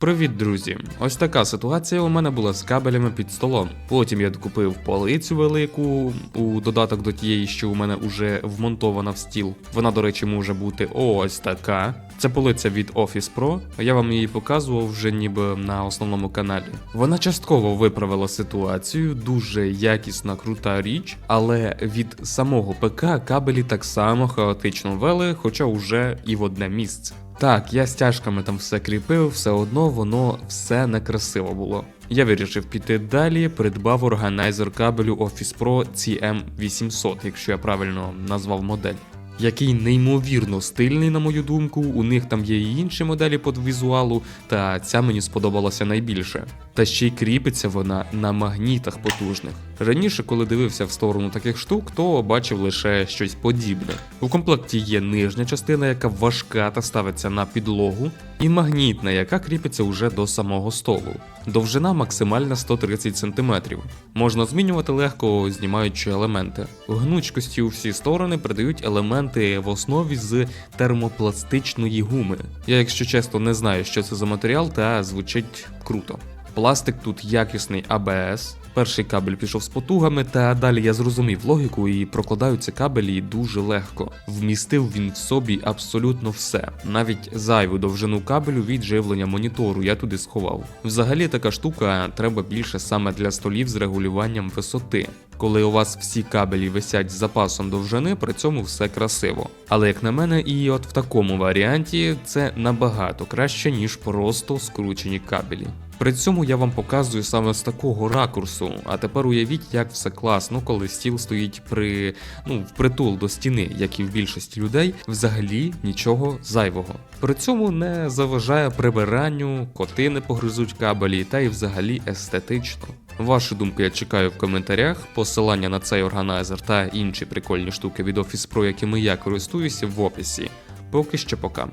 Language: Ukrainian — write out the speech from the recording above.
Привіт, друзі! Ось така ситуація у мене була з кабелями під столом. Потім я докупив полицю велику у додаток до тієї, що у мене вже вмонтована в стіл. Вона, до речі, може бути ось така. Це полиця від Office Pro. Я вам її показував вже ніби на основному каналі. Вона частково виправила ситуацію, дуже якісна, крута річ, але від самого ПК кабелі так само хаотично вели, хоча вже і в одне місце. Так, я стяжками там все кріпив, все одно воно все некрасиво було. Я вирішив піти далі, придбав органайзер кабелю Office Pro CM800, якщо я правильно назвав модель. Який неймовірно стильний, на мою думку. У них там є і інші моделі по візуалу, та ця мені сподобалася найбільше. Та ще й кріпиться вона на магнітах потужних. Раніше, коли дивився в сторону таких штук, то бачив лише щось подібне. У комплекті є нижня частина, яка важка та ставиться на підлогу, і магнітна, яка кріпиться уже до самого столу. Довжина максимальна 130 см. Можна змінювати легко, знімаючи елементи. Гнучкості у всі сторони придають елементи в основі з термопластичної гуми. Я, якщо чесно, не знаю, що це за матеріал, та звучить круто. Пластик тут якісний ABS. Перший кабель пішов з потугами, та далі я зрозумів логіку і прокладаються кабелі дуже легко. Вмістив він в собі абсолютно все, навіть зайву довжину кабелю від живлення монітору я туди сховав. Взагалі така штука треба більше саме для столів з регулюванням висоти. Коли у вас всі кабелі висять з запасом довжини, при цьому все красиво. Але як на мене, і от в такому варіанті це набагато краще, ніж просто скручені кабелі. При цьому я вам показую саме з такого ракурсу. А тепер уявіть, як все класно, коли стіл стоїть при ну впритул до стіни, як і в більшості людей, взагалі нічого зайвого. При цьому не заважає прибиранню, коти не погризуть кабелі, та й взагалі естетично. Вашу думку я чекаю в коментарях. Посилання на цей органайзер та інші прикольні штуки від Office Pro, якими я користуюся в описі. Поки що пока.